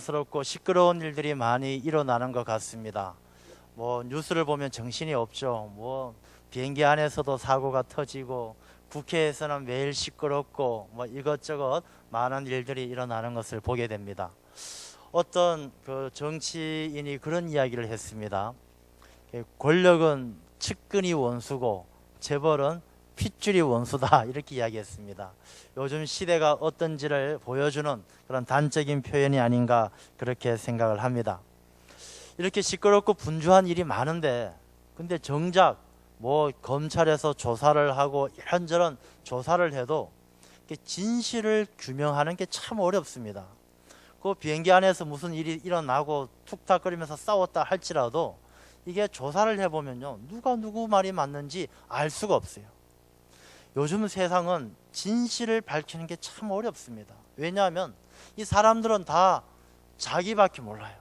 스럽고 시끄러운 일들이 많이 일어나는 것 같습니다. 뭐 뉴스를 보면 정신이 없죠. 뭐 비행기 안에서도 사고가 터지고 국회에서는 매일 시끄럽고 뭐 이것저것 많은 일들이 일어나는 것을 보게 됩니다. 어떤 그 정치인이 그런 이야기를 했습니다. 예, 권력은 측근이 원수고 재벌은 핏줄이 원수다 이렇게 이야기했습니다. 요즘 시대가 어떤지를 보여주는 그런 단적인 표현이 아닌가 그렇게 생각을 합니다. 이렇게 시끄럽고 분주한 일이 많은데 근데 정작 뭐 검찰에서 조사를 하고 이런저런 조사를 해도 진실을 규명하는 게 참 어렵습니다. 그 비행기 안에서 무슨 일이 일어나고 툭탁거리면서 싸웠다 할지라도 이게 조사를 해보면요 누가 누구 말이 맞는지 알 수가 없어요. 요즘 세상은 진실을 밝히는 게 참 어렵습니다. 왜냐하면 이 사람들은 다 자기밖에 몰라요.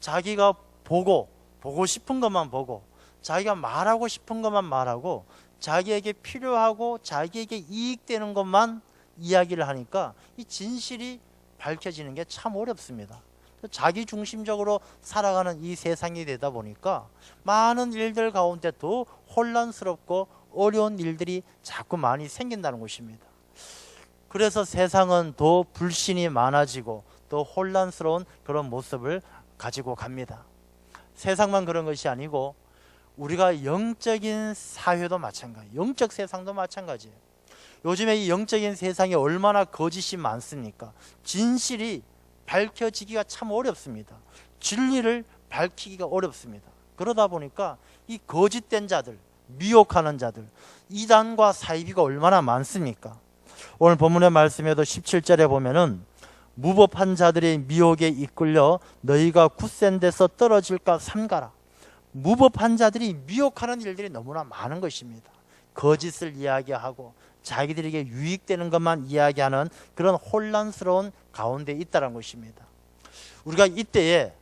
자기가 보고 보고 싶은 것만 보고 자기가 말하고 싶은 것만 말하고 자기에게 필요하고 자기에게 이익되는 것만 이야기를 하니까 이 진실이 밝혀지는 게 참 어렵습니다. 자기 중심적으로 살아가는 이 세상이 되다 보니까 많은 일들 가운데 더 혼란스럽고 어려운 일들이 자꾸 많이 생긴다는 것입니다. 그래서 세상은 더 불신이 많아지고 더 혼란스러운 그런 모습을 가지고 갑니다. 세상만 그런 것이 아니고 우리가 영적인 사회도 마찬가지, 영적 세상도 마찬가지예요. 요즘에 이 영적인 세상에 얼마나 거짓이 많습니까? 진실이 밝혀지기가 참 어렵습니다. 진리를 밝히기가 어렵습니다. 그러다 보니까 이 거짓된 자들, 미혹하는 자들, 이단과 사이비가 얼마나 많습니까? 오늘 본문의 말씀에도 17절에 보면은 무법한 자들의 미혹에 이끌려 너희가 굳센 데서 떨어질까 삼가라. 무법한 자들이 미혹하는 일들이 너무나 많은 것입니다. 거짓을 이야기하고 자기들에게 유익되는 것만 이야기하는 그런 혼란스러운 가운데 있다는 것입니다. 우리가 이때에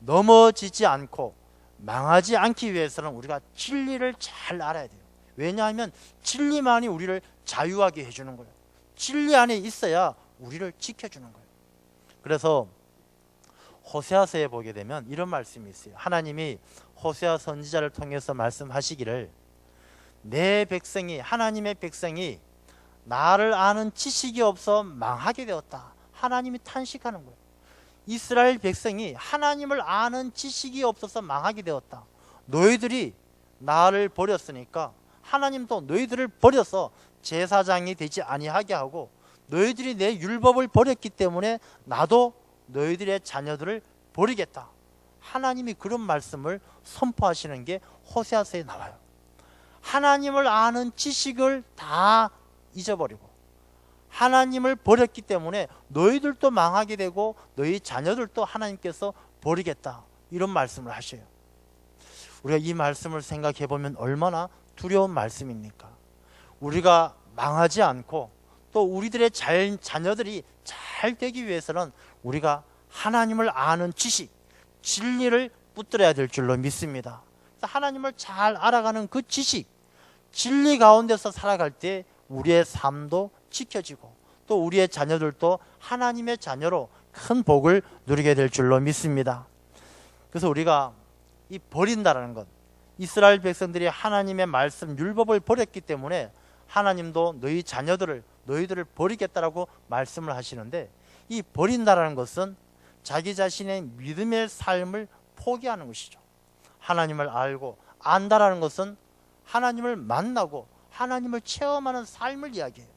넘어지지 않고 망하지 않기 위해서는 우리가 진리를 잘 알아야 돼요. 왜냐하면 진리만이 우리를 자유하게 해주는 거예요. 진리 안에 있어야 우리를 지켜주는 거예요. 그래서 호세아서에 보게 되면 이런 말씀이 있어요. 하나님이 호세아 선지자를 통해서 말씀하시기를 내 백성이 하나님의 백성이 나를 아는 지식이 없어 망하게 되었다. 하나님이 탄식하는 거예요. 이스라엘 백성이 하나님을 아는 지식이 없어서 망하게 되었다. 너희들이 나를 버렸으니까 하나님도 너희들을 버려서 제사장이 되지 아니하게 하고 너희들이 내 율법을 버렸기 때문에 나도 너희들의 자녀들을 버리겠다. 하나님이 그런 말씀을 선포하시는 게 호세아서에 나와요. 하나님을 아는 지식을 다 잊어버리고 하나님을 버렸기 때문에 너희들도 망하게 되고 너희 자녀들도 하나님께서 버리겠다. 이런 말씀을 하셔요. 우리가 이 말씀을 생각해 보면 얼마나 두려운 말씀입니까? 우리가 망하지 않고 또 우리들의 잘, 자녀들이 잘 되기 위해서는 우리가 하나님을 아는 지식, 진리를 붙들어야 될 줄로 믿습니다. 하나님을 잘 알아가는 그 지식, 진리 가운데서 살아갈 때 우리의 삶도 지켜지고 또 우리의 자녀들도 하나님의 자녀로 큰 복을 누리게 될 줄로 믿습니다. 그래서 우리가 이 버린다라는 것, 이스라엘 백성들이 하나님의 말씀 율법을 버렸기 때문에 하나님도 너희 자녀들을 너희들을 버리겠다라고 말씀을 하시는데 이 버린다라는 것은 자기 자신의 믿음의 삶을 포기하는 것이죠. 하나님을 알고 안다라는 것은 하나님을 만나고 하나님을 체험하는 삶을 이야기해요.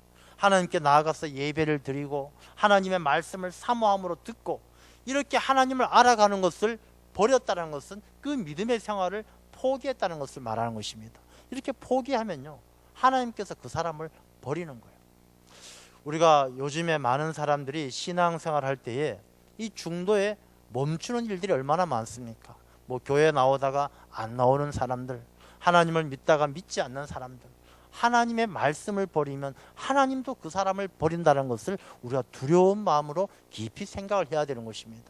하나님께 나아가서 예배를 드리고 하나님의 말씀을 사모함으로 듣고 이렇게 하나님을 알아가는 것을 버렸다는 것은 그 믿음의 생활을 포기했다는 것을 말하는 것입니다. 이렇게 포기하면요. 하나님께서 그 사람을 버리는 거예요. 우리가 요즘에 많은 사람들이 신앙생활 할 때에 이 중도에 멈추는 일들이 얼마나 많습니까? 뭐 교회 나오다가 안 나오는 사람들, 하나님을 믿다가 믿지 않는 사람들, 하나님의 말씀을 버리면 하나님도 그 사람을 버린다는 것을 우리가 두려운 마음으로 깊이 생각을 해야 되는 것입니다.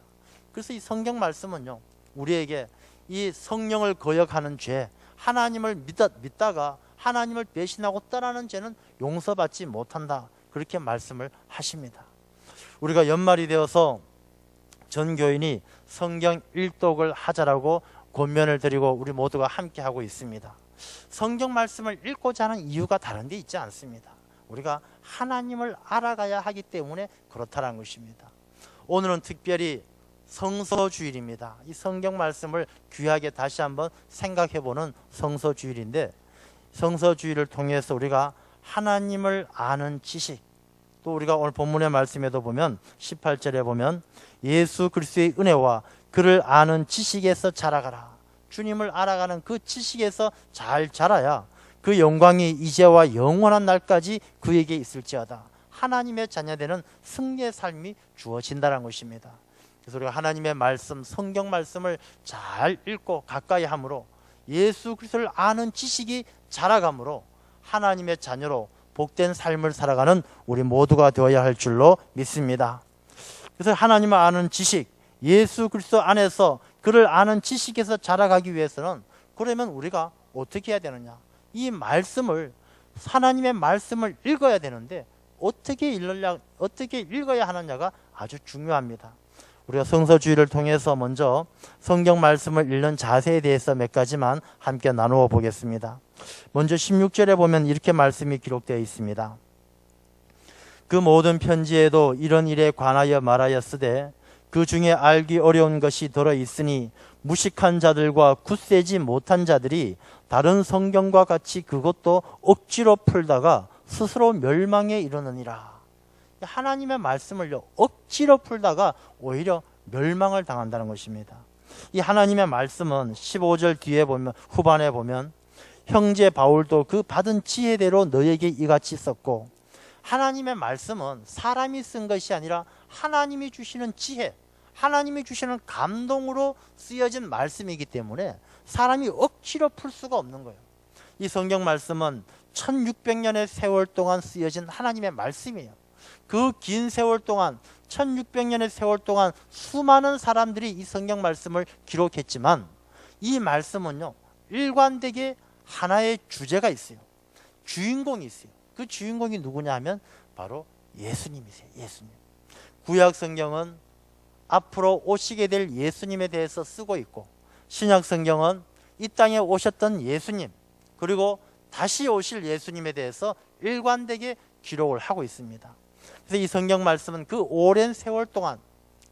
그래서 이 성경 말씀은요, 우리에게 이 성령을 거역하는 죄, 하나님을 믿다, 믿다가 하나님을 배신하고 떠나는 죄는 용서받지 못한다. 그렇게 말씀을 하십니다. 우리가 연말이 되어서 전 교인이 성경 일독을 하자라고 권면을 드리고 우리 모두가 함께 하고 있습니다. 성경 말씀을 읽고자 하는 이유가 다른 데 있지 않습니다. 우리가 하나님을 알아가야 하기 때문에 그렇다는 것입니다. 오늘은 특별히 성서 주일입니다. 이 성경 말씀을 귀하게 다시 한번 생각해 보는 성서 주일인데 성서 주일을 통해서 우리가 하나님을 아는 지식 또 우리가 오늘 본문의 말씀에도 보면 18절에 보면 예수 그리스도의 은혜와 그를 아는 지식에서 자라가라. 주님을 알아가는 그 지식에서 잘 자라야 그 영광이 이제와 영원한 날까지 그에게 있을지어다. 하나님의 자녀되는 승리의 삶이 주어진다는 것입니다. 그래서 우리가 하나님의 말씀, 성경 말씀을 잘 읽고 가까이 함으로 예수 그리스도를 아는 지식이 자라감으로 하나님의 자녀로 복된 삶을 살아가는 우리 모두가 되어야 할 줄로 믿습니다. 그래서 하나님을 아는 지식, 예수 그리스도 안에서 그를 아는 지식에서 자라가기 위해서는 그러면 우리가 어떻게 해야 되느냐? 이 말씀을 하나님의 말씀을 읽어야 되는데 어떻게 읽으려 어떻게 읽어야 하느냐가 아주 중요합니다. 우리가 성서주의를 통해서 먼저 성경 말씀을 읽는 자세에 대해서 몇 가지만 함께 나누어 보겠습니다. 먼저 16절에 보면 이렇게 말씀이 기록되어 있습니다. 그 모든 편지에도 이런 일에 관하여 말하였으되 그 중에 알기 어려운 것이 들어 있으니 무식한 자들과 굳세지 못한 자들이 다른 성경과 같이 그것도 억지로 풀다가 스스로 멸망에 이르느니라. 하나님의 말씀을요 억지로 풀다가 오히려 멸망을 당한다는 것입니다. 이 하나님의 말씀은 15절 뒤에 보면 후반에 보면 형제 바울도 그 받은 지혜대로 너에게 이같이 썼고 하나님의 말씀은 사람이 쓴 것이 아니라 하나님이 주시는 지혜, 하나님이 주시는 감동으로 쓰여진 말씀이기 때문에 사람이 억지로 풀 수가 없는 거예요. 이 성경 말씀은 1600년의 세월 동안 쓰여진 하나님의 말씀이에요. 그 긴 세월 동안 1600년의 세월 동안 수많은 사람들이 이 성경 말씀을 기록했지만 이 말씀은요. 일관되게 하나의 주제가 있어요. 주인공이 있어요. 그 주인공이 누구냐 하면 바로 예수님이세요. 예수님. 구약 성경은 앞으로 오시게 될 예수님에 대해서 쓰고 있고 신약 성경은 이 땅에 오셨던 예수님 그리고 다시 오실 예수님에 대해서 일관되게 기록을 하고 있습니다. 그래서 이 성경 말씀은 그 오랜 세월 동안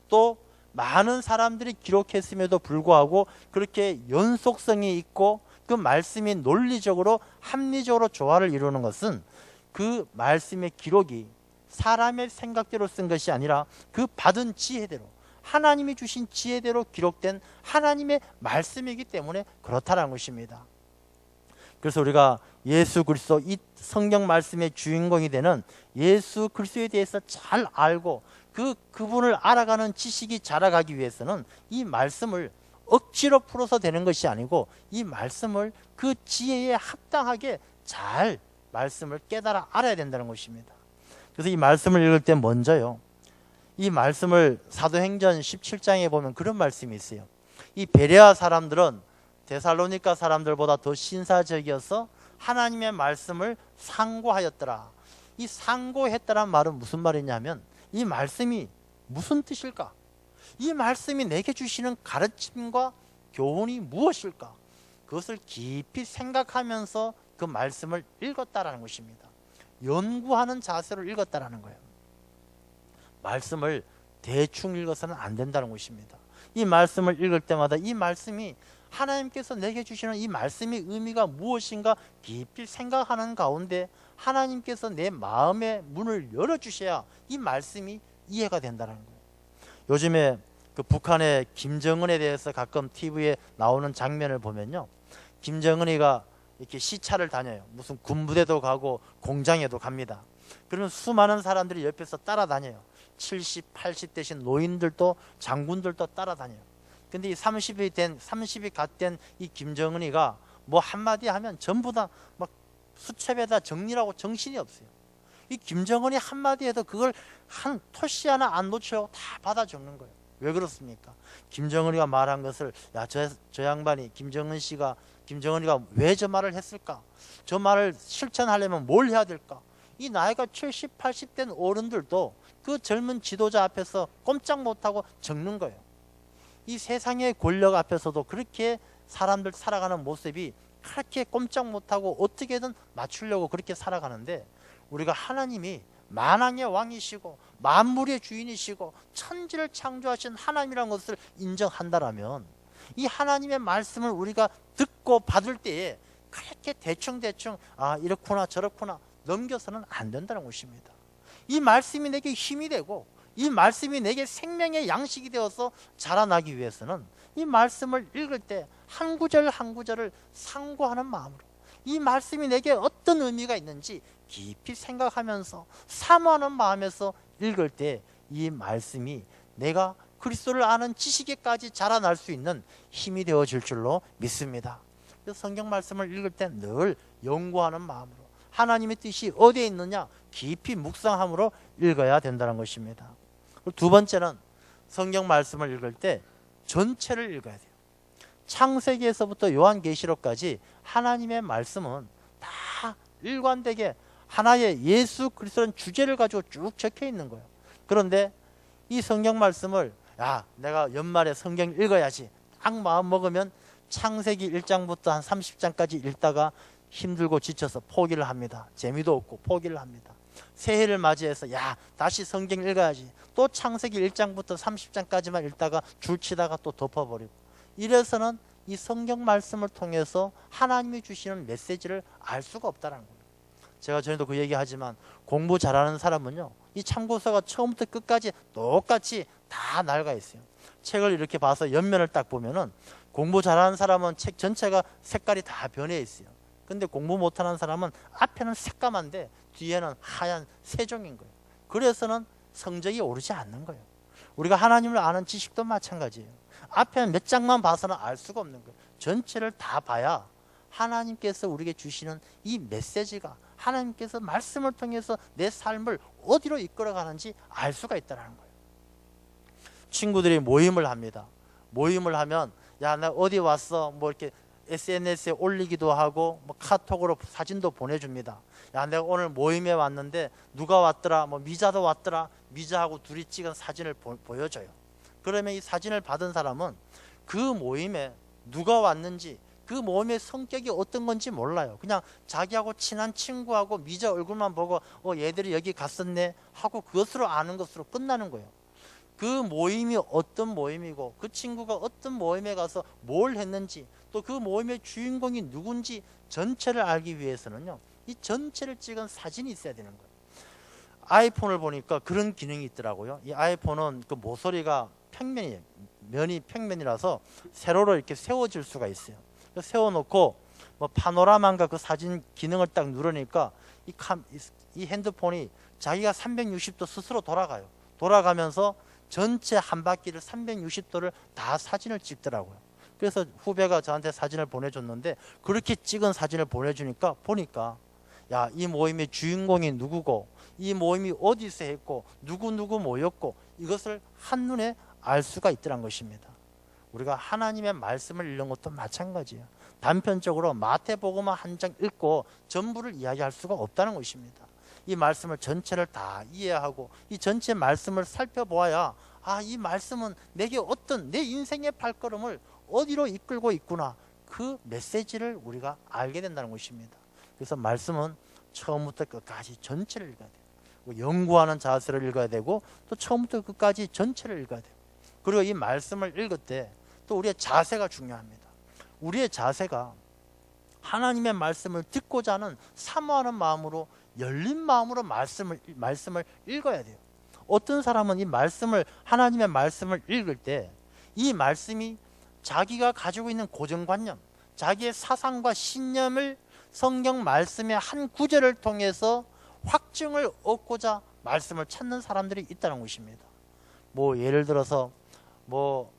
또 많은 사람들이 기록했음에도 불구하고 그렇게 연속성이 있고 그 말씀이 논리적으로 합리적으로 조화를 이루는 것은 그 말씀의 기록이 사람의 생각대로 쓴 것이 아니라 그 받은 지혜대로 하나님이 주신 지혜대로 기록된 하나님의 말씀이기 때문에 그렇다는 것입니다. 그래서 우리가 예수 그리스도 이 성경 말씀의 주인공이 되는 예수 그리스도에 대해서 잘 알고 그 그분을 알아가는 지식이 자라가기 위해서는 이 말씀을 억지로 풀어서 되는 것이 아니고 이 말씀을 그 지혜에 합당하게 잘 말씀을 깨달아 알아야 된다는 것입니다. 그래서 이 말씀을 읽을 때 먼저요. 이 말씀을 사도행전 17장에 보면 그런 말씀이 있어요. 이 베레아 사람들은 데살로니가 사람들보다 더 신사적이어서 하나님의 말씀을 상고하였더라. 이 상고했다란 말은 무슨 말이냐면 이 말씀이 무슨 뜻일까? 이 말씀이 내게 주시는 가르침과 교훈이 무엇일까? 그것을 깊이 생각하면서 그 말씀을 읽었다라는 것입니다. 연구하는 자세로 읽었다라는 거예요. 말씀을 대충 읽어서는 안 된다는 것입니다. 이 말씀을 읽을 때마다 이 말씀이 하나님께서 내게 주시는 이 말씀의 의미가 무엇인가 깊이 생각하는 가운데 하나님께서 내 마음의 문을 열어 주셔야 이 말씀이 이해가 된다는 거예요. 요즘에 그 북한의 김정은에 대해서 가끔 TV에 나오는 장면을 보면요. 김정은이가 이렇게 시차를 다녀요. 무슨 군부대도 가고 공장에도 갑니다. 그러면 수많은 사람들이 옆에서 따라다녀요. 70, 80 대신 노인들도 장군들도 따라다녀요. 근데 이 30이 된 30이 갓 된 이 김정은이가 뭐 한마디 하면 전부 다 막 수첩에다 정리라고 정신이 없어요. 이 김정은이 한마디 해도 그걸 한 토시 하나 안 놓쳐 다 받아 적는 거예요. 왜 그렇습니까? 김정은이가 말한 것을 야 저 저 양반이 김정은 씨가 김정은이가 왜 저 말을 했을까? 저 말을 실천하려면 뭘 해야 될까? 이 나이가 70, 80된 어른들도 그 젊은 지도자 앞에서 꼼짝 못하고 적는 거예요. 이 세상의 권력 앞에서도 그렇게 사람들 살아가는 모습이 그렇게 꼼짝 못하고 어떻게든 맞추려고 그렇게 살아가는데 우리가 하나님이 만왕의 왕이시고 만물의 주인이시고 천지를 창조하신 하나님이라는 것을 인정한다라면 이 하나님의 말씀을 우리가 듣고 받을 때에 그렇게 대충대충 아 이렇구나 저렇구나 넘겨서는 안 된다는 것입니다. 이 말씀이 내게 힘이 되고 이 말씀이 내게 생명의 양식이 되어서 자라나기 위해서는 이 말씀을 읽을 때 한 구절 한 구절을 상고하는 마음으로 이 말씀이 내게 어떤 의미가 있는지 깊이 생각하면서 사모하는 마음에서 읽을 때 이 말씀이 내가 그리스도를 아는 지식에까지 자라날 수 있는 힘이 되어질 줄로 믿습니다. 성경 말씀을 읽을 때 늘 연구하는 마음으로 하나님의 뜻이 어디에 있느냐 깊이 묵상함으로 읽어야 된다는 것입니다. 두 번째는 성경 말씀을 읽을 때 전체를 읽어야 돼요. 창세기에서부터 요한계시록까지 하나님의 말씀은 다 일관되게 하나의 예수 그리스도라는 주제를 가지고 쭉 적혀 있는 거예요. 그런데 이 성경 말씀을 야 내가 연말에 성경 읽어야지 딱 마음 먹으면 창세기 1장부터 한 30장까지 읽다가 힘들고 지쳐서 포기를 합니다. 재미도 없고 포기를 합니다. 새해를 맞이해서 야 다시 성경 읽어야지 또 창세기 1장부터 30장까지만 읽다가 줄치다가 또 덮어버리고 이래서는 이 성경 말씀을 통해서 하나님이 주시는 메시지를 알 수가 없다는 거예요. 제가 전에도 그 얘기하지만 공부 잘하는 사람은요 이 참고서가 처음부터 끝까지 똑같이 다 낡아 있어요. 책을 이렇게 봐서 옆면을 딱 보면은 공부 잘하는 사람은 책 전체가 색깔이 다 변해 있어요. 근데 공부 못하는 사람은 앞에는 새까만데 뒤에는 하얀 세종인 거예요. 그래서는 성적이 오르지 않는 거예요. 우리가 하나님을 아는 지식도 마찬가지예요. 앞에 몇 장만 봐서는 알 수가 없는 거예요. 전체를 다 봐야 하나님께서 우리에게 주시는 이 메시지가 하나님께서 말씀을 통해서 내 삶을 어디로 이끌어가는지 알 수가 있다는 거예요. 친구들이 모임을 합니다. 모임을 하면 야 나 어디 왔어 뭐 이렇게 SNS에 올리기도 하고 뭐 카톡으로 사진도 보내줍니다. 야 내가 오늘 모임에 왔는데 누가 왔더라 뭐 미자도 왔더라 미자하고 둘이 찍은 사진을 보, 보여줘요. 그러면 이 사진을 받은 사람은 그 모임에 누가 왔는지 그 모임의 성격이 어떤 건지 몰라요. 그냥 자기하고 친한 친구하고 미자 얼굴만 보고 어 얘들이 여기 갔었네 하고 그것으로 아는 것으로 끝나는 거예요. 그 모임이 어떤 모임이고 그 친구가 어떤 모임에 가서 뭘 했는지 또 그 모임의 주인공이 누군지 전체를 알기 위해서는요. 이 전체를 찍은 사진이 있어야 되는 거예요. 아이폰을 보니까 그런 기능이 있더라고요. 이 아이폰은 그 모서리가 평면이에요. 면이 평면이라서 세로로 이렇게 세워질 수가 있어요. 세워놓고 뭐 파노라마인가 그 사진 기능을 딱 누르니까 이, 캄, 이 핸드폰이 자기가 360도 스스로 돌아가요. 돌아가면서 전체 한 바퀴를 360도를 다 사진을 찍더라고요. 그래서 후배가 저한테 사진을 보내줬는데 그렇게 찍은 사진을 보내주니까 보니까 야 이 모임의 주인공이 누구고 이 모임이 어디서 했고 누구 누구 모였고 이것을 한눈에 알 수가 있더란 것입니다. 우리가 하나님의 말씀을 읽는 것도 마찬가지예요. 단편적으로 마태복음만 한 장 읽고 전부를 이야기할 수가 없다는 것입니다. 이 말씀을 전체를 다 이해하고 이 전체 말씀을 살펴보아야 아, 이 말씀은 내게 어떤 내 인생의 발걸음을 어디로 이끌고 있구나. 그 메시지를 우리가 알게 된다는 것입니다. 그래서 말씀은 처음부터 끝까지 전체를 읽어야 돼요. 뭐 연구하는 자세를 읽어야 되고 또 처음부터 끝까지 전체를 읽어야 돼요. 그리고 이 말씀을 읽을 때 또 우리의 자세가 중요합니다. 우리의 자세가 하나님의 말씀을 듣고자 하는 사모하는 마음으로 열린 마음으로 말씀을 말씀을 읽어야 돼요. 어떤 사람은 이 말씀을 하나님의 말씀을 읽을 때 이 말씀이 자기가 가지고 있는 고정관념, 자기의 사상과 신념을 성경 말씀의 한 구절을 통해서 확증을 얻고자 말씀을 찾는 사람들이 있다는 것입니다. 뭐 예를 들어서 뭐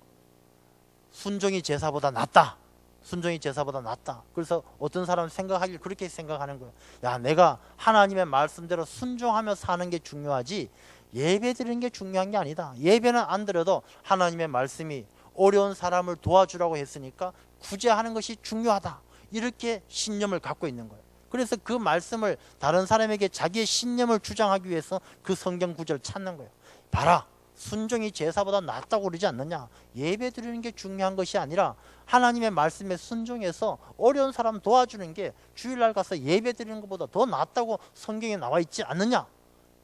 순종이 제사보다 낫다. 순종이 제사보다 낫다. 그래서 어떤 사람은 생각하길 그렇게 생각하는 거예요. 야, 내가 하나님의 말씀대로 순종하며 사는 게 중요하지 예배 드리는 게 중요한 게 아니다. 예배는 안 드려도 하나님의 말씀이 어려운 사람을 도와주라고 했으니까 구제하는 것이 중요하다. 이렇게 신념을 갖고 있는 거예요. 그래서 그 말씀을 다른 사람에게 자기의 신념을 주장하기 위해서 그 성경 구절을 찾는 거예요. 봐라. 순종이 제사보다 낫다고 그러지 않느냐. 예배 드리는 게 중요한 것이 아니라 하나님의 말씀에 순종해서 어려운 사람 도와주는 게 주일날 가서 예배 드리는 것보다 더 낫다고 성경에 나와 있지 않느냐.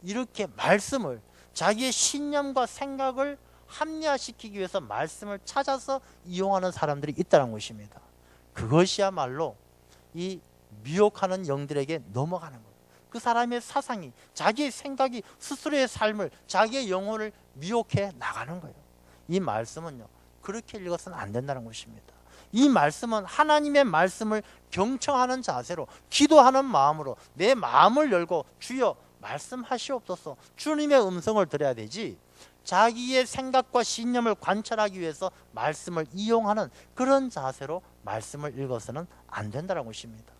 이렇게 말씀을 자기의 신념과 생각을 합리화시키기 위해서 말씀을 찾아서 이용하는 사람들이 있다는 것입니다. 그것이야말로 이 미혹하는 영들에게 넘어가는 거예요. 그 사람의 사상이 자기의 생각이 스스로의 삶을 자기의 영혼을 미혹해 나가는 거예요. 이 말씀은요. 그렇게 읽어서는 안 된다는 것입니다. 이 말씀은 하나님의 말씀을 경청하는 자세로 기도하는 마음으로 내 마음을 열고 주여 말씀하시옵소서 주님의 음성을 들어야 되지 자기의 생각과 신념을 관찰하기 위해서 말씀을 이용하는 그런 자세로 말씀을 읽어서는 안 된다는 것입니다.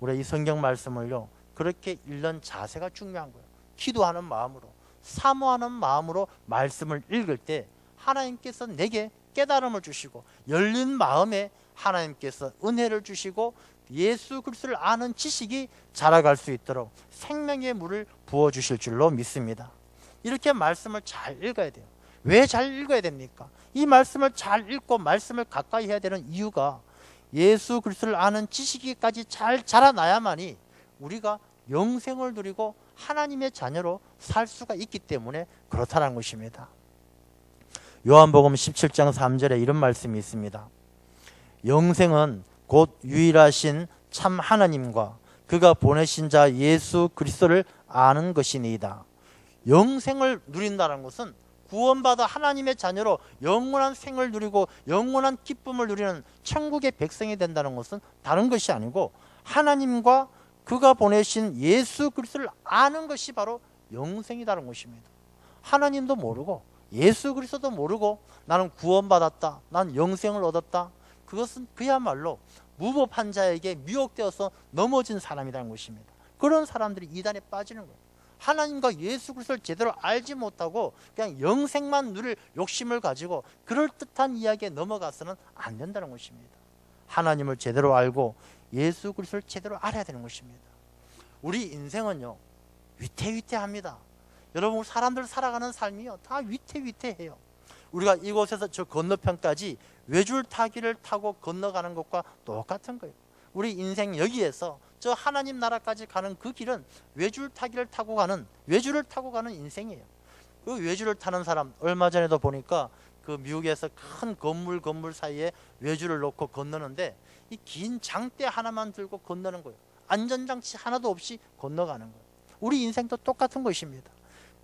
우리 이 성경 말씀을요 그렇게 읽는 자세가 중요한 거예요. 기도하는 마음으로 사모하는 마음으로 말씀을 읽을 때 하나님께서 내게 깨달음을 주시고 열린 마음에 하나님께서 은혜를 주시고 예수 그리스도를 아는 지식이 자라갈 수 있도록 생명의 물을 부어 주실 줄로 믿습니다. 이렇게 말씀을 잘 읽어야 돼요. 왜 잘 읽어야 됩니까? 이 말씀을 잘 읽고 말씀을 가까이 해야 되는 이유가 예수 그리스도를 아는 지식이까지 잘 자라나야만이 우리가 영생을 누리고 하나님의 자녀로 살 수가 있기 때문에 그렇다는 것입니다. 요한복음 17장 3절에 이런 말씀이 있습니다. 영생은 곧 유일하신 참 하나님과 그가 보내신 자 예수 그리스도를 아는 것이니이다. 영생을 누린다는 것은 구원받아 하나님의 자녀로 영원한 생을 누리고 영원한 기쁨을 누리는 천국의 백성이 된다는 것은 다른 것이 아니고 하나님과 그가 보내신 예수 그리스도를 아는 것이 바로 영생이라는 것입니다. 하나님도 모르고 예수 그리스도도 모르고 나는 구원받았다. 난 영생을 얻었다. 그것은 그야말로 무법한 자에게 미혹되어서 넘어진 사람이라는 것입니다. 그런 사람들이 이단에 빠지는 거예요. 하나님과 예수 그리스도를 제대로 알지 못하고 그냥 영생만 누릴 욕심을 가지고 그럴듯한 이야기에 넘어가서는 안 된다는 것입니다. 하나님을 제대로 알고 예수 그리스도를 제대로 알아야 되는 것입니다. 우리 인생은요 위태위태합니다. 여러분 사람들 살아가는 삶이요 다 위태위태해요. 우리가 이곳에서 저 건너편까지 외줄 타기를 타고 건너가는 것과 똑같은 거예요. 우리 인생 여기에서 저 하나님 나라까지 가는 그 길은 외줄 타기를 타고 가는 외줄을 타고 가는 인생이에요. 그 외줄을 타는 사람 얼마 전에도 보니까 그 미국에서 큰 건물 건물 사이에 외줄을 놓고 건너는데 이 긴 장대 하나만 들고 건너는 거예요. 안전장치 하나도 없이 건너가는 거예요. 우리 인생도 똑같은 것입니다.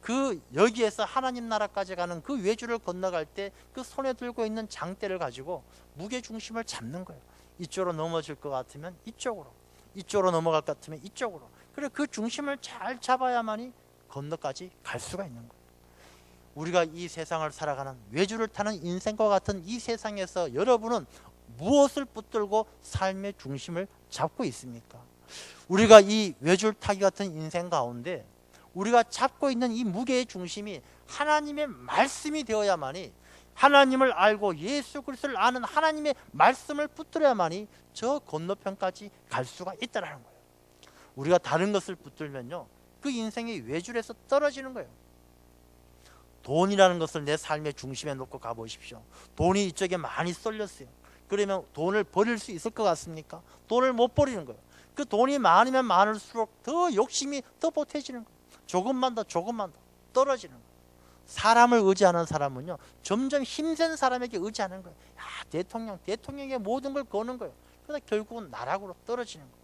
그 여기에서 하나님 나라까지 가는 그 외줄을 건너갈 때 그 손에 들고 있는 장대를 가지고 무게 중심을 잡는 거예요. 이쪽으로 넘어질 것 같으면 이쪽으로, 이쪽으로 넘어갈 것 같으면 이쪽으로. 그래 그 중심을 잘 잡아야만이 건너까지 갈 수가 있는 거예요. 우리가 이 세상을 살아가는 외줄을 타는 인생과 같은 이 세상에서 여러분은 무엇을 붙들고 삶의 중심을 잡고 있습니까? 우리가 이 외줄 타기 같은 인생 가운데 우리가 잡고 있는 이 무게의 중심이 하나님의 말씀이 되어야만이 하나님을 알고 예수 그리스도를 아는 하나님의 말씀을 붙들어야만이 저 건너편까지 갈 수가 있다라는 거예요. 우리가 다른 것을 붙들면요. 그 인생이 외줄에서 떨어지는 거예요. 돈이라는 것을 내 삶의 중심에 놓고 가보십시오. 돈이 이쪽에 많이 쏠렸어요. 그러면 돈을 버릴 수 있을 것 같습니까? 돈을 못 버리는 거예요. 그 돈이 많으면 많을수록 더 욕심이 더 보태지는 거예요. 조금만 더 조금만 더 떨어지는 거예요. 사람을 의지하는 사람은요 점점 힘센 사람에게 의지하는 거예요. 야 대통령 대통령의 모든 걸 거는 거예요. 그러다 결국은 나락으로 떨어지는 거예요.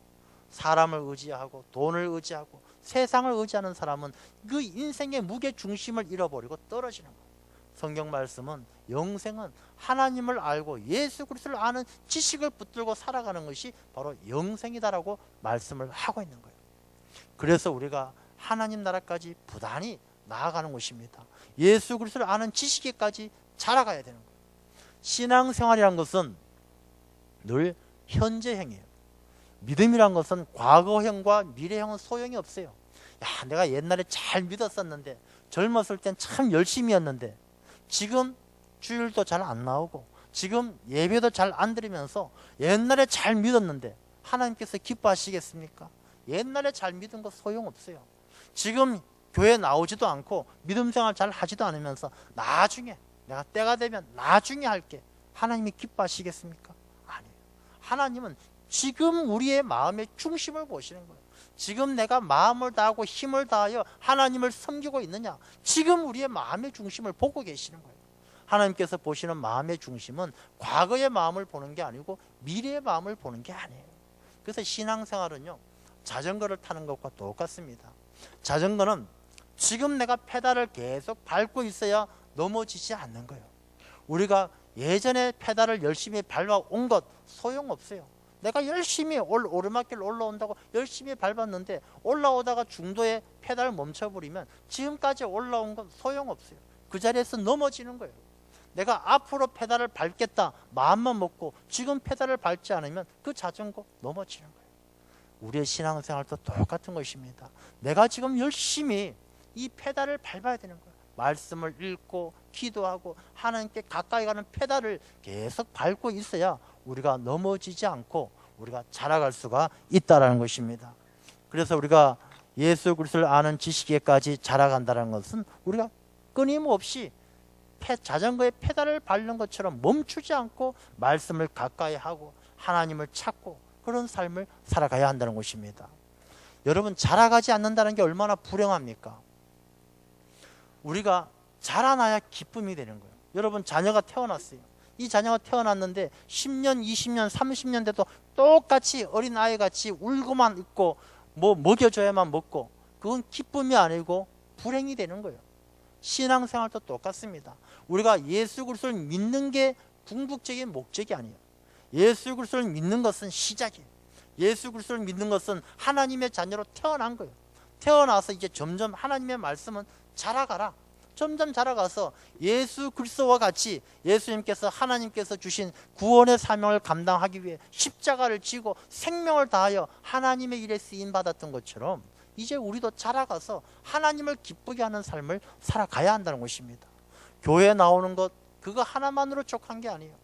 사람을 의지하고 돈을 의지하고 세상을 의지하는 사람은 그 인생의 무게 중심을 잃어버리고 떨어지는 거예요. 성경 말씀은 영생은 하나님을 알고 예수 그리스도를 아는 지식을 붙들고 살아가는 것이 바로 영생이다라고 말씀을 하고 있는 거예요. 그래서 우리가 하나님 나라까지 부단히 나아가는 것입니다. 예수 그리스도를 아는 지식에까지 자라가야 되는 거예요. 신앙생활이란 것은 늘 현재형이에요. 믿음이란 것은 과거형과 미래형은 소용이 없어요. 야, 내가 옛날에 잘 믿었었는데 젊었을 땐 참 열심히였는데 지금 주일도 잘 안 나오고 지금 예배도 잘 안 드리면서 옛날에 잘 믿었는데 하나님께서 기뻐하시겠습니까? 옛날에 잘 믿은 거 소용없어요. 지금 교회 나오지도 않고 믿음 생활 잘 하지도 않으면서 나중에 내가 때가 되면 나중에 할게. 하나님이 기뻐하시겠습니까? 아니에요. 하나님은 지금 우리의 마음의 중심을 보시는 거예요. 지금 내가 마음을 다하고 힘을 다하여 하나님을 섬기고 있느냐? 지금 우리의 마음의 중심을 보고 계시는 거예요. 하나님께서 보시는 마음의 중심은 과거의 마음을 보는 게 아니고 미래의 마음을 보는 게 아니에요. 그래서 신앙생활은요, 자전거를 타는 것과 똑같습니다. 자전거는 지금 내가 페달을 계속 밟고 있어야 넘어지지 않는 거예요. 우리가 예전에 페달을 열심히 밟아온 것 소용없어요. 내가 열심히 올, 오르막길 올라온다고 열심히 밟았는데 올라오다가 중도에 페달 멈춰버리면 지금까지 올라온 건 소용없어요. 그 자리에서 넘어지는 거예요. 내가 앞으로 페달을 밟겠다 마음만 먹고 지금 페달을 밟지 않으면 그 자전거 넘어지는 거예요. 우리의 신앙생활도 똑같은 것입니다. 내가 지금 열심히 이 페달을 밟아야 되는 거예요. 말씀을 읽고 기도하고 하나님께 가까이 가는 페달을 계속 밟고 있어야 우리가 넘어지지 않고 우리가 자라갈 수가 있다라는 것입니다. 그래서 우리가 예수 그리스도를 아는 지식에까지 자라간다는 것은 우리가 끊임없이 페, 자전거의 페달을 밟는 것처럼 멈추지 않고 말씀을 가까이 하고 하나님을 찾고 그런 삶을 살아가야 한다는 것입니다. 여러분 자라가지 않는다는 게 얼마나 불행합니까? 우리가 자라나야 기쁨이 되는 거예요. 여러분 자녀가 태어났어요. 이 자녀가 태어났는데 10년, 20년, 30년 돼도 똑같이 어린 아이 같이 울고만 있고 뭐 먹여줘야만 먹고 그건 기쁨이 아니고 불행이 되는 거예요. 신앙생활도 똑같습니다. 우리가 예수 그리스도를 믿는 게 궁극적인 목적이 아니에요. 예수 그리스도를 믿는 것은 시작이에요. 예수 그리스도를 믿는 것은 하나님의 자녀로 태어난 거예요. 태어나서 이제 점점 하나님의 말씀은 자라가라. 점점 자라가서 예수 그리스도와 같이 예수님께서 하나님께서 주신 구원의 사명을 감당하기 위해 십자가를 지고 생명을 다하여 하나님의 일에 쓰임 받았던 것처럼 이제 우리도 자라가서 하나님을 기쁘게 하는 삶을 살아가야 한다는 것입니다. 교회 나오는 것 그거 하나만으로 족한 게 아니에요.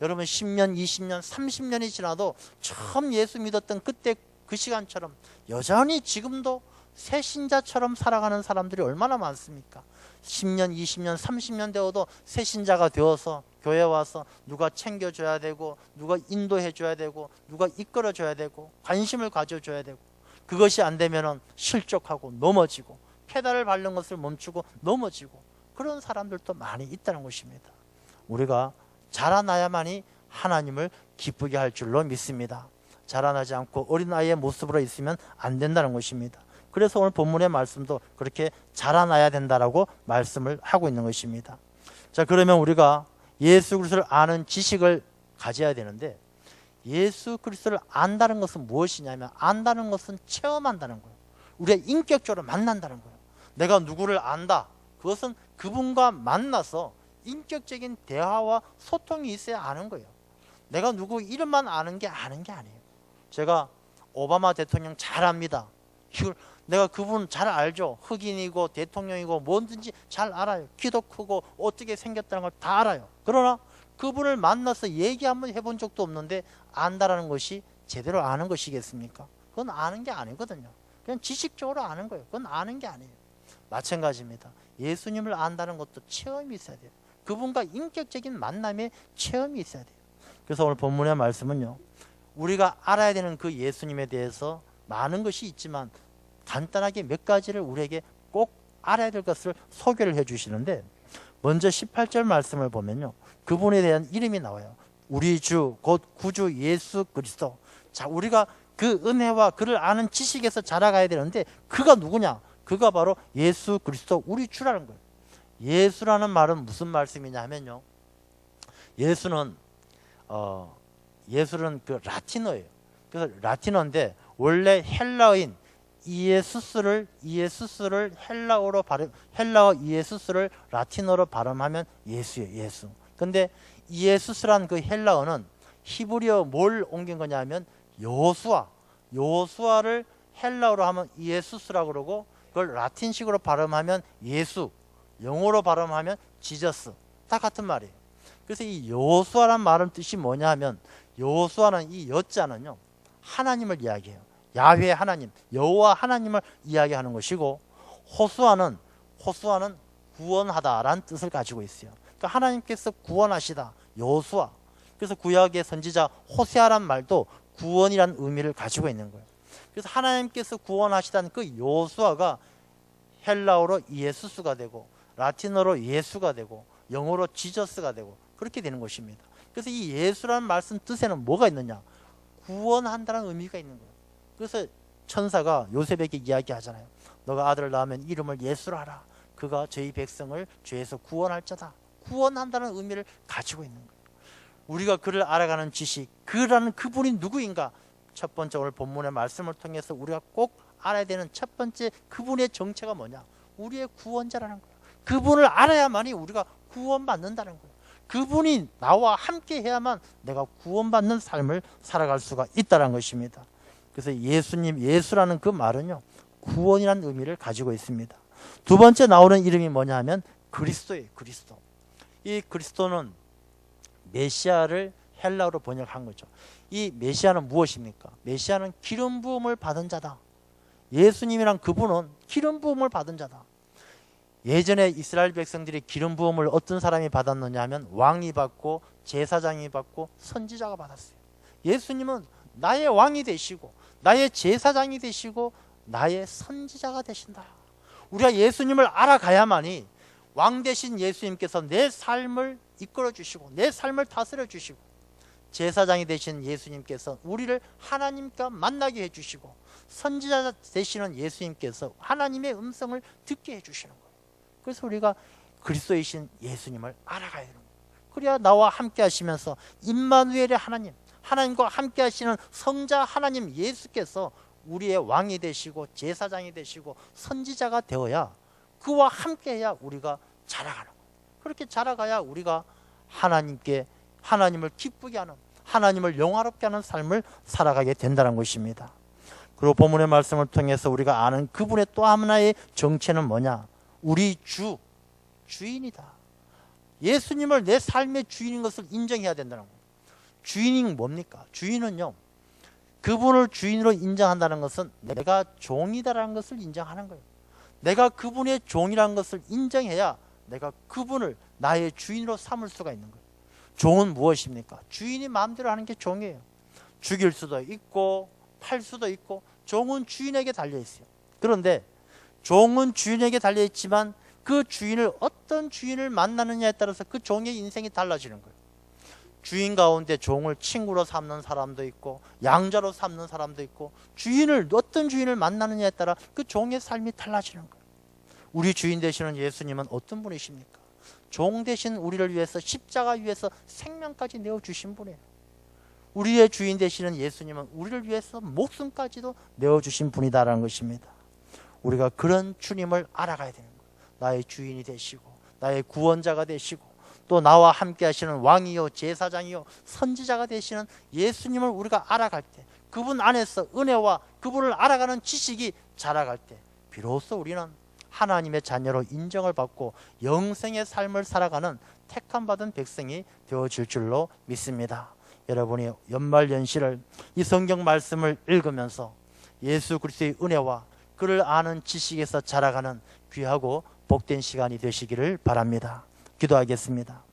여러분 10년, 20년, 30년이 지나도 처음 예수 믿었던 그때 그 시간처럼 여전히 지금도 새 신자처럼 살아가는 사람들이 얼마나 많습니까? 10년, 20년, 30년 되어도 새 신자가 되어서 교회 와서 누가 챙겨줘야 되고 누가 인도해 줘야 되고 누가 이끌어 줘야 되고 관심을 가져 줘야 되고 그것이 안 되면은 실족하고 넘어지고 페달을 밟는 것을 멈추고 넘어지고 그런 사람들도 많이 있다는 것입니다. 우리가 자라나야만이 하나님을 기쁘게 할 줄로 믿습니다. 자라나지 않고 어린아이의 모습으로 있으면 안 된다는 것입니다. 그래서 오늘 본문의 말씀도 그렇게 자라나야 된다라고 말씀을 하고 있는 것입니다. 자, 그러면 우리가 예수 그리스도를 아는 지식을 가져야 되는데 예수 그리스도를 안다는 것은 무엇이냐면 안다는 것은 체험한다는 거예요. 우리가 인격적으로 만난다는 거예요. 내가 누구를 안다. 그것은 그분과 만나서 인격적인 대화와 소통이 있어야 아는 거예요. 내가 누구 이름만 아는 게 아는 게 아니에요. 제가 오바마 대통령 잘 압니다. 이걸 내가 그분 잘 알죠. 흑인이고 대통령이고 뭐든지 잘 알아요. 키도 크고 어떻게 생겼다는 걸 다 알아요. 그러나 그분을 만나서 얘기 한번 해본 적도 없는데 안다라는 것이 제대로 아는 것이겠습니까? 그건 아는 게 아니거든요. 그냥 지식적으로 아는 거예요. 그건 아는 게 아니에요. 마찬가지입니다. 예수님을 안다는 것도 체험이 있어야 돼요. 그분과 인격적인 만남의 체험이 있어야 돼요. 그래서 오늘 본문의 말씀은요. 우리가 알아야 되는 그 예수님에 대해서 많은 것이 있지만 간단하게 몇 가지를 우리에게 꼭 알아야 될 것을 소개를 해 주시는데 먼저 18절 말씀을 보면요. 그분에 대한 이름이 나와요. 우리 주, 곧 구주 예수 그리스도. 자, 우리가 그 은혜와 그를 아는 지식에서 자라가야 되는데 그가 누구냐? 그가 바로 예수 그리스도 우리 주라는 거예요. 예수라는 말은 무슨 말씀이냐 하면요. 예수는 어 예수는 그 라틴어예요. 그래서 라틴어인데 원래 헬라어인 이에수스를 이에수스를 헬라어로 발음 헬라어 이에수스를 라틴어로 발음하면 예수예요. 예수. 근데 이에수스란 그 헬라어는 히브리어 뭘 옮긴 거냐면 요수아. 요수아를 헬라어로 하면 이에수스라고 그러고 그걸 라틴식으로 발음하면 예수. 영어로 발음하면 지저스. 다 같은 말이에요. 그래서 이 요수아란 말은 뜻이 뭐냐 하면 요수아는 이 여자는요. 하나님을 이야기해요. 야훼 하나님, 여호와 하나님을 이야기하는 것이고 호수아는 호수아는 구원하다라는 뜻을 가지고 있어요. 그러니까 하나님께서 구원하시다. 여호수아. 그래서 구약의 선지자 호세아란 말도 구원이라는 의미를 가지고 있는 거예요. 그래서 하나님께서 구원하시다는 그 여호수아가 헬라어로 예수스가 되고 라틴어로 예수가 되고 영어로 지저스가 되고 그렇게 되는 것입니다. 그래서 이 예수라는 말씀 뜻에는 뭐가 있느냐? 구원한다는 의미가 있는 거예요. 그래서 천사가 요셉에게 이야기하잖아요. 너가 아들을 낳으면 이름을 예수라 하라. 그가 저희 백성을 죄에서 구원할 자다. 구원한다는 의미를 가지고 있는 거예요. 우리가 그를 알아가는 지식, 그라는 그분이 누구인가? 첫 번째 오늘 본문의 말씀을 통해서 우리가 꼭 알아야 되는 첫 번째 그분의 정체가 뭐냐? 우리의 구원자라는 거예요. 그분을 알아야만이 우리가 구원받는다는 거예요. 그분이 나와 함께 해야만 내가 구원받는 삶을 살아갈 수가 있다는 것입니다. 그래서 예수님, 예수라는 그 말은요, 구원이라는 의미를 가지고 있습니다. 두 번째 나오는 이름이 뭐냐 하면 그리스도예요, 그리스도. 이 그리스도는 메시아를 헬라어로 번역한 거죠. 이 메시아는 무엇입니까? 메시아는 기름 부음을 받은 자다. 예수님이란 그분은 기름 부음을 받은 자다. 예전에 이스라엘 백성들이 기름 부음을 어떤 사람이 받았느냐 하면 왕이 받고 제사장이 받고 선지자가 받았어요. 예수님은 나의 왕이 되시고 나의 제사장이 되시고 나의 선지자가 되신다. 우리가 예수님을 알아가야만이 왕 되신 예수님께서 내 삶을 이끌어 주시고 내 삶을 다스려 주시고 제사장이 되신 예수님께서 우리를 하나님과 만나게 해 주시고 선지자 되시는 예수님께서 하나님의 음성을 듣게 해 주시는 거예요. 그래서 우리가 그리스도이신 예수님을 알아가야 되는 거예요. 그래야 나와 함께 하시면서 임마누엘의 하나님, 하나님과 함께 하시는 성자 하나님 예수께서 우리의 왕이 되시고 제사장이 되시고 선지자가 되어야 그와 함께 해야 우리가 자라가는 거예요. 그렇게 자라가야 우리가 하나님께 하나님을 기쁘게 하는 하나님을 영화롭게 하는 삶을 살아가게 된다는 것입니다. 그리고 본문의 말씀을 통해서 우리가 아는 그분의 또 하나의 정체는 뭐냐? 우리 주, 주인이다. 예수님을 내 삶의 주인인 것을 인정해야 된다는 거예요. 주인이 뭡니까? 주인은요, 그분을 주인으로 인정한다는 것은 내가 종이다라는 것을 인정하는 거예요. 내가 그분의 종이라는 것을 인정해야 내가 그분을 나의 주인으로 삼을 수가 있는 거예요. 종은 무엇입니까? 주인이 마음대로 하는 게 종이에요. 죽일 수도 있고 팔 수도 있고 종은 주인에게 달려 있어요. 그런데 종은 주인에게 달려 있지만 그 주인을 어떤 주인을 만나느냐에 따라서 그 종의 인생이 달라지는 거예요. 주인 가운데 종을 친구로 삼는 사람도 있고 양자로 삼는 사람도 있고 주인을 어떤 주인을 만나느냐에 따라 그 종의 삶이 달라지는 거예요. 우리 주인 되시는 예수님은 어떤 분이십니까? 종 대신 우리를 위해서 십자가 위에서 생명까지 내어 주신 분이에요. 우리의 주인 되시는 예수님은 우리를 위해서 목숨까지도 내어 주신 분이다라는 것입니다. 우리가 그런 주님을 알아가야 되는 거예요. 나의 주인이 되시고 나의 구원자가 되시고 또 나와 함께 하시는 왕이요 제사장이요 선지자가 되시는 예수님을 우리가 알아갈 때 그분 안에서 은혜와 그분을 알아가는 지식이 자라갈 때 비로소 우리는 하나님의 자녀로 인정을 받고 영생의 삶을 살아가는 택함 받은 백성이 되어질 줄로 믿습니다. 여러분이 연말 연시를 이 성경 말씀을 읽으면서 예수 그리스도의 은혜와 그를 아는 지식에서 자라가는 귀하고 복된 시간이 되시기를 바랍니다. 기도하겠습니다.